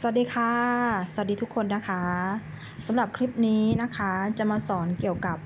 สวัสดีค่ะ สวัสดีทุกคนนะคะสำหรับคลิปนี้นะคะจะมาสอนเกี่ยวกับ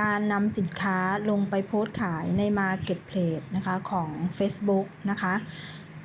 การนำสินค้าลงไปโพสต์ขายใน Marketplace นะคะของ Facebook นะคะ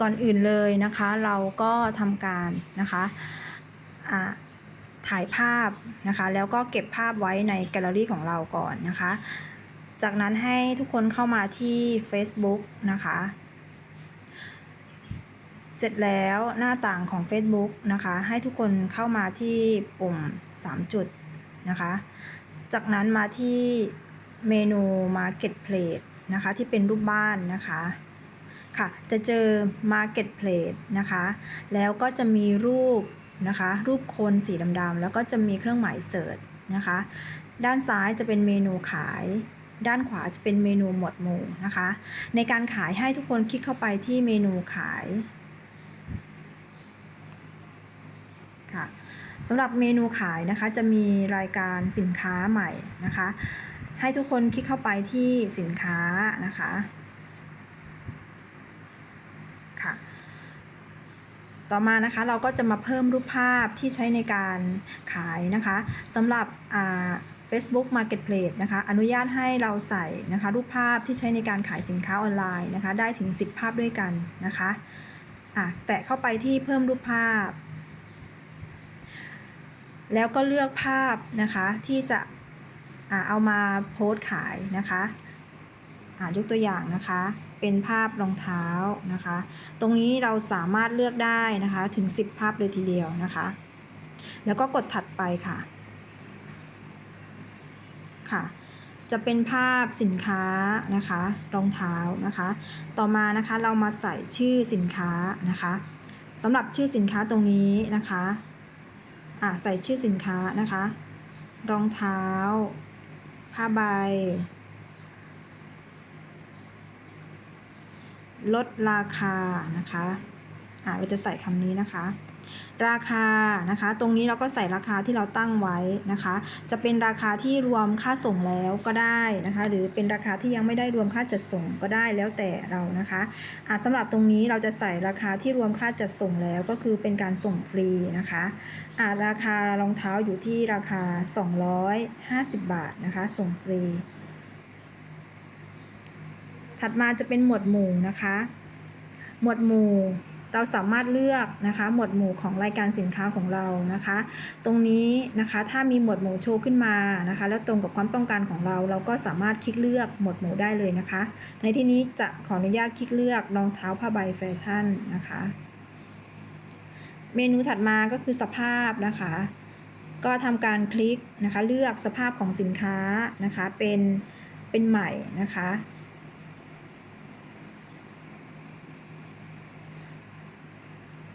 ก่อนอื่นเลยนะคะเราก็ทำการนะคะอ่าถ่ายภาพนะคะแล้วก็เก็บภาพไว้ในแกลเลอรี่ของเราก่อนนะคะ จากนั้นให้ทุกคนเข้ามาที่ Facebook นะคะ เสร็จแล้วหน้าต่างของ Facebook นะคะ ให้ทุกคนเข้ามาที่ปุ่ม 3 จุดนะคะ จากนั้นมาที่เมนู Marketplace นะคะ ที่เป็นรูปบ้านนะคะค่ะ จะเจอ Marketplace นะคะ แล้วก็จะมีรูปนะคะ รูปคนสีดำๆ แล้วก็จะมีเครื่องหมายเสิร์ชนะคะ ด้านซ้ายจะเป็นเมนูขาย ด้านขวาจะเป็นเมนูหมวดหมู่นะคะ ในการขายให้ทุกคนคลิกเข้าไปที่เมนูขาย ค่ะ สำหรับเมนูขายนะคะจะมีรายการสินค้าใหม่นะคะ ให้ทุกคนคลิกเข้าไปที่สินค้านะคะค่ะต่อมานะคะเราก็จะมาเพิ่มรูปภาพที่ใช้ในการขายนะคะสำหรับอ่า Facebook Marketplace นะคะ อนุญาตให้เราใส่นะคะ รูปภาพที่ใช้ในการขายสินค้าออนไลน์นะคะ ได้ถึง 10 ภาพด้วยกันนะคะอะแตะเข้าไปที่เพิ่มรูปภาพ แล้วก็เลือกภาพนะคะที่จะเอามาโพสต์ขายนะคะอ่ายกตัวอย่างนะคะ เป็นภาพรองเท้านะคะ ตรงนี้เราสามารถเลือกได้นะคะถึง 10 ภาพเลยทีเดียวนะคะ แล้วก็กดถัดไปค่ะ ค่ะ จะเป็นภาพสินค้านะคะ รองเท้านะคะ ต่อมานะคะเรามาใส่ชื่อสินค้านะคะสำหรับชื่อสินค้าตรงนี้นะคะ อะใส่ชื่อสินค้านะคะ รองเท้า ผ้าใบ ลดราคานะคะ อะเราจะใส่คำนี้นะคะ ราคานะคะ ตรงนี้เราก็ใส่ราคาที่เราตั้งไว้นะคะ จะเป็นราคาที่รวมค่าส่งแล้วก็ได้นะคะ หรือเป็นราคาที่ยังไม่ได้รวมค่าจัดส่งก็ได้แล้วแต่เรานะคะะสำหรับตรงนี้เราจะใส่ราคาที่รวมค่าจัดส่งแล้วก็คือเป็นการส่งฟรีนะคะะราคารองเท้าอยู่ที่ราคา 250 บาทนะคะ ส่งฟรี ถัดมาจะเป็นหมวดหมู่นะคะ หมวดหมู่ เราสามารถเลือกนะคะหมวดหมู่ของรายการสินค้าของเรานะคะ ตรงนี้นะคะถ้ามีหมวดหมู่โชว์ขึ้นมานะคะ แล้วตรงกับความต้องการของเรา เราก็สามารถคลิกเลือกหมวดหมู่ได้เลยนะคะ ในที่นี้จะขออนุญาตคลิกเลือกรองเท้าผ้าใบแฟชั่นนะคะ เมนูถัดมาก็คือสภาพนะคะก็ทำการคลิกนะคะเลือกสภาพของสินค้านะคะเป็นเป็นใหม่นะคะ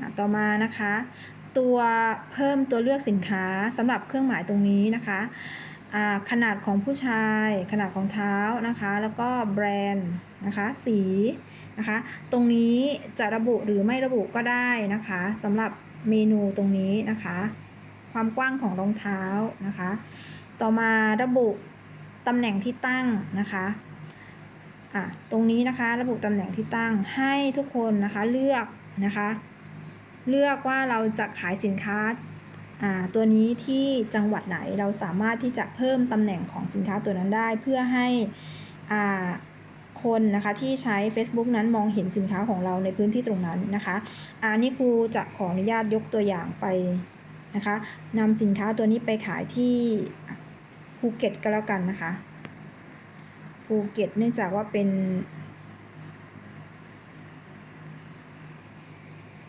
อะ ต่อมานะคะ ตัวเพิ่มตัวเลือกสินค้าสำหรับเครื่องหมายตรงนี้นะคะขนาดของผู้ชาย ขนาดของเท้านะคะ แล้วก็แบรนด์นะคะสีนะคะ ตรงนี้จะระบุหรือไม่ระบุก็ได้นะคะสำหรับเมนูตรงนี้นะคะ ความกว้างของรองเท้านะคะ ต่อมาระบุตำแหน่งที่ตั้งนะคะอะตรงนี้นะคะระบุตำแหน่งที่ตั้งให้ทุกคนนะคะเลือกนะคะ เลือกว่าเราจะขายสินค้าอ่าตัวนี้ที่จังหวัดไหนเราสามารถที่จะเพิ่มตำแหน่งของสินค้าตัวนั้นได้ เพื่อให้อ่าคนนะคะที่ใช้ Facebook นั้นมองเห็นสินค้าของเราในพื้นที่ตรงนั้นนะคะอันนี้ครูจะขออนุญาตยกตัวอย่างไปนะคะนำสินค้าตัวนี้ไปขายที่ภูเก็ตก็แล้วกันนะคะภูเก็ตเนื่องจากว่าเป็น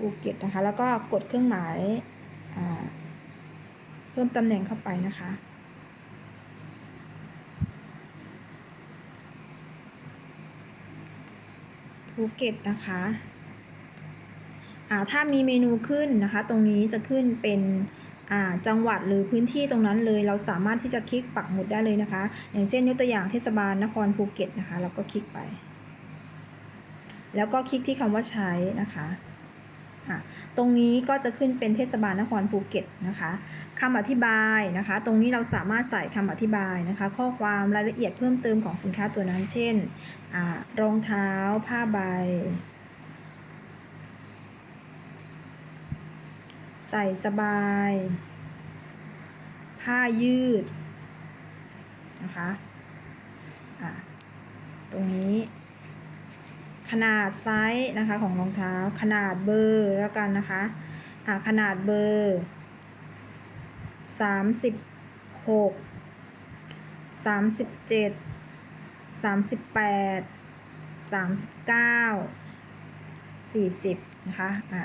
ภูเก็ตนะคะ แล้วก็กดเครื่องหมายาเพิ่มตำแหน่งเข้าไปนะคะ ภูเก็ตนะคะถ้ามีเมนูขึ้นนะคะ ตรงนี้จะขึ้นเป็นจังหวัดหรือพื้นที่ตรงนั้นเลย เราสามารถที่จะคลิกปักหมุดได้เลยนะคะ อย่างเช่นยกตัวอย่างเทศบาลนครภูเก็ตนะคะ เราก็คลิกไป แล้วก็คลิกที่คำว่าใช้นะคะ อะตรงนี้ก็จะขึ้นเป็นเทศบาลนครภูเก็ตนะคะคำอธิบายนะคะ ตรงนี้เราสามารถใส่คำอธิบายนะคะ ข้อความรายละเอียดเพิ่มเติมของสินค้าตัวนั้น เช่นอรองเท้าผ้าใบ ใส่สบาย ผ้ายืดนะคะะตรงนี้ ขนาดไซส์นะคะของรองเท้า ขนาดเบอร์แล้วกันนะคะอะขนาดเบอร์สามสิบหกสามสิบเจ็ดสามสิบแปดสามสิบเก้าสี่สิบนะคะอะ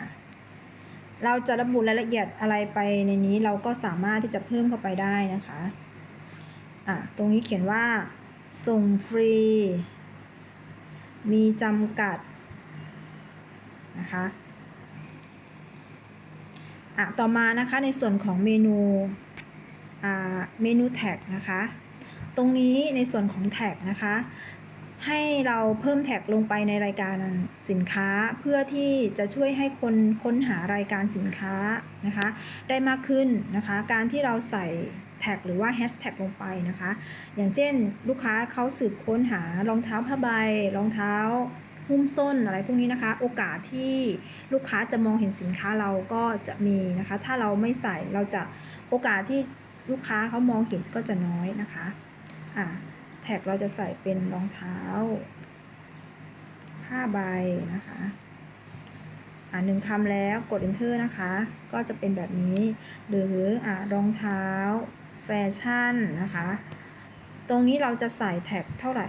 เราจะระบุรายละเอียดอะไรไปในนี้เราก็สามารถที่จะเพิ่มเข้าไปได้นะคะอะตรงนี้เขียนว่าส่งฟรี มีจำกัดนะคะอะต่อมานะคะในส่วนของเมนูอ่าเมนูแท็กนะคะ ตรงนี้ในส่วนของแท็กนะคะให้เราเพิ่มแท็กลงไปในรายการสินค้าเพื่อที่จะช่วยให้คนค้นหารายการสินค้านะคะ ได้มากขึ้นนะคะ การที่เราใส่ แท็กหรือว่าแฮชแท็กลงไปนะคะ อย่างเช่นลูกค้าเขาสืบค้นหารองเท้าผ้าใบรองเท้าหุ้มส้นอะไรพวกนี้นะคะ โอกาสที่ลูกค้าจะมองเห็นสินค้าเราก็จะมีนะคะ ถ้าเราไม่ใส่เราจะโอกาสที่ลูกค้าเขามองเห็นก็จะน้อยนะคะอะแท็กเราจะใส่เป็นรองเท้าผ้าใบนะคะอ่าหนึ่งคำแล้วกด enter นะคะ ก็จะเป็นแบบนี้ หรืออ่ารองเท้า แฟชั่นนะคะ ตรงนี้เราจะใส่แท็กเท่าไหร่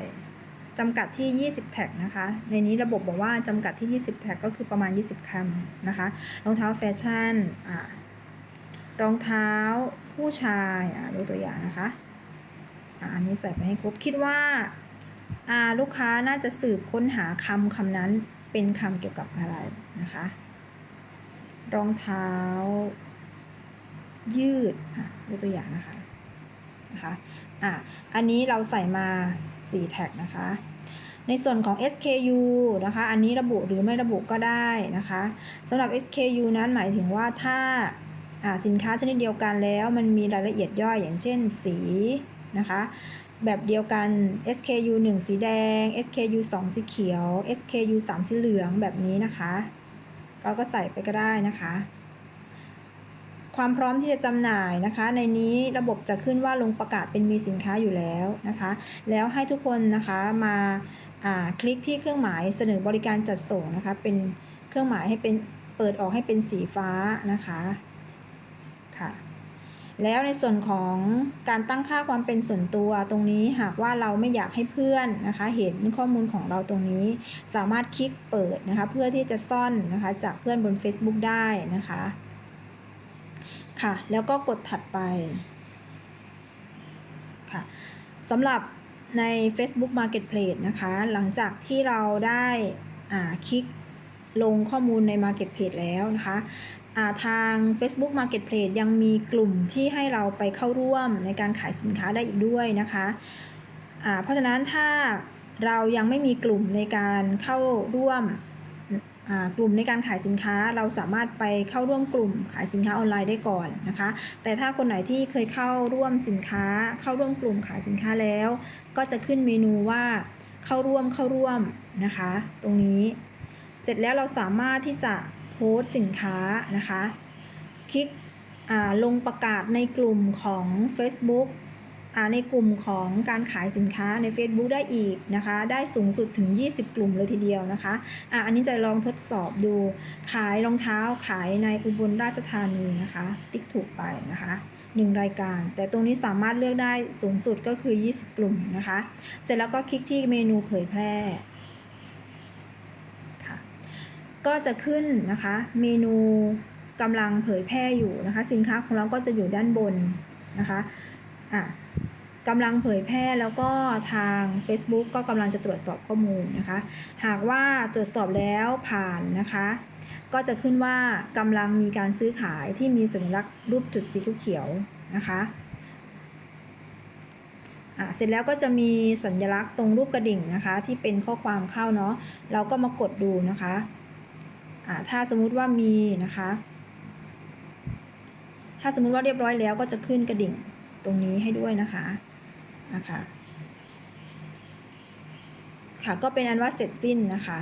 จำกัดที่ 20 แท็กนะคะ ในนี้ระบบบอกว่าจำกัดที่ 20 แท็กก็คือประมาณ 20คำนะคะ รองเท้าแฟชั่นอ่ารองเท้าผู้ชายอ่ายกตัวอย่างนะคะอ่าอันนี้ใส่ไปให้ครบ คิดว่าอ่าลูกค้าน่าจะสืบค้นหาคำคำนั้นเป็นคำเกี่ยวกับอะไรนะคะ รองเท้ายืดอะยกตัวอย่างนะคะ นะคะอะอันนี้เราใส่มา 4 แท็กนะคะ ในส่วนของ SKU นะคะ อันนี้ระบุหรือไม่ระบุก็ได้นะคะสำหรับ SKU นั้นหมายถึงว่าถ้าอ่าสินค้าชนิดเดียวกันแล้วมันมีรายละเอียดย่อยอย่างเช่นสีนะคะแบบเดียวกัน SKU 1 สีแดง SKU 2 สีเขียว SKU 3 สีเหลืองแบบนี้นะคะ เราก็ใส่ไปก็ได้นะคะ ความพร้อมที่จะจำหน่ายนะคะ ในนี้ระบบจะขึ้นว่าลงประกาศเป็นมีสินค้าอยู่แล้วนะคะ แล้วให้ทุกคนนะคะมาคลิกที่เครื่องหมายเสนอบริการจัดส่งนะคะ เป็นเครื่องหมายให้เป็นเปิดออกให้เป็นสีฟ้านะคะค่ะแล้วในส่วนของการตั้งค่าความเป็นส่วนตัวตรงนี้หากว่าเราไม่อยากให้เพื่อนนะคะ เห็นข้อมูลของเราตรงนี้ สามารถคลิกเปิดนะคะ เพื่อที่จะซ่อนนะคะ จากเพื่อนบน Facebook ได้นะคะ ค่ะ แล้วก็กดถัดไปค่ะสำหรับใน Facebook Marketplace นะคะ หลังจากที่เราได้คลิกลงข้อมูลใน Marketplace แล้วนะคะทาง Facebook Marketplace ยังมีกลุ่มที่ให้เราไปเข้าร่วมในการขายสินค้าได้อีกด้วยนะคะะเพราะฉะนั้นถ้าเรายังไม่มีกลุ่มในการเข้าร่วม กลุ่มในการขายสินค้าเราสามารถไปเข้าร่วมกลุ่มขายสินค้าออนไลน์ได้ก่อนนะคะ แต่ถ้าคนไหนที่เคยเข้าร่วมสินค้า เข้าร่วมกลุ่มขายสินค้าแล้ว ก็จะขึ้นเมนูว่าเข้าร่วมเข้าร่วมนะคะ ตรงนี้ เสร็จแล้วเราสามารถที่จะโพสต์สินค้านะคะ คลิกลงประกาศในกลุ่มของ Facebook ในกลุ่มของการขายสินค้าใน Facebook ได้อีกนะคะ ได้สูงสุดถึง 20 กลุ่มเลยทีเดียวนะคะอะอันนี้จะลองทดสอบดู ขายรองเท้าขายในอุบลราชธานีนะคะ ติ๊กถูกไปนะคะหนึ่งรายการ แต่ตรงนี้สามารถเลือกได้สูงสุดก็คือ 20 กลุ่มนะคะ เสร็จแล้วก็คลิกที่เมนูเผยแพร่ค่ะก็จะขึ้นนะคะ เมนูกำลังเผยแพร่อยู่นะคะ สินค้าของเราก็จะอยู่ด้านบนนะคะอะ กำลังเผยแพร่แล้วก็ทาง Facebook ก็กำลังจะตรวจสอบข้อมูลนะคะ หากว่าตรวจสอบแล้วผ่านนะคะ ก็จะขึ้นว่ากำลังมีการซื้อขายที่มีสัญลักษณ์รูปจุดสีเขียวนะคะเสร็จแล้วก็จะมีสัญลักษณ์ตรงรูปกระดิ่งนะคะ ที่เป็นข้อความเข้าเนาะเราก็มากดดูนะคะถ้าสมมุติว่ามีนะคะ ถ้าสมมุติว่าเรียบร้อยแล้วก็จะขึ้นกระดิ่งตรงนี้ให้ด้วยนะคะ นะคะ ค่ะก็เป็นอันว่าเสร็จสิ้นนะคะ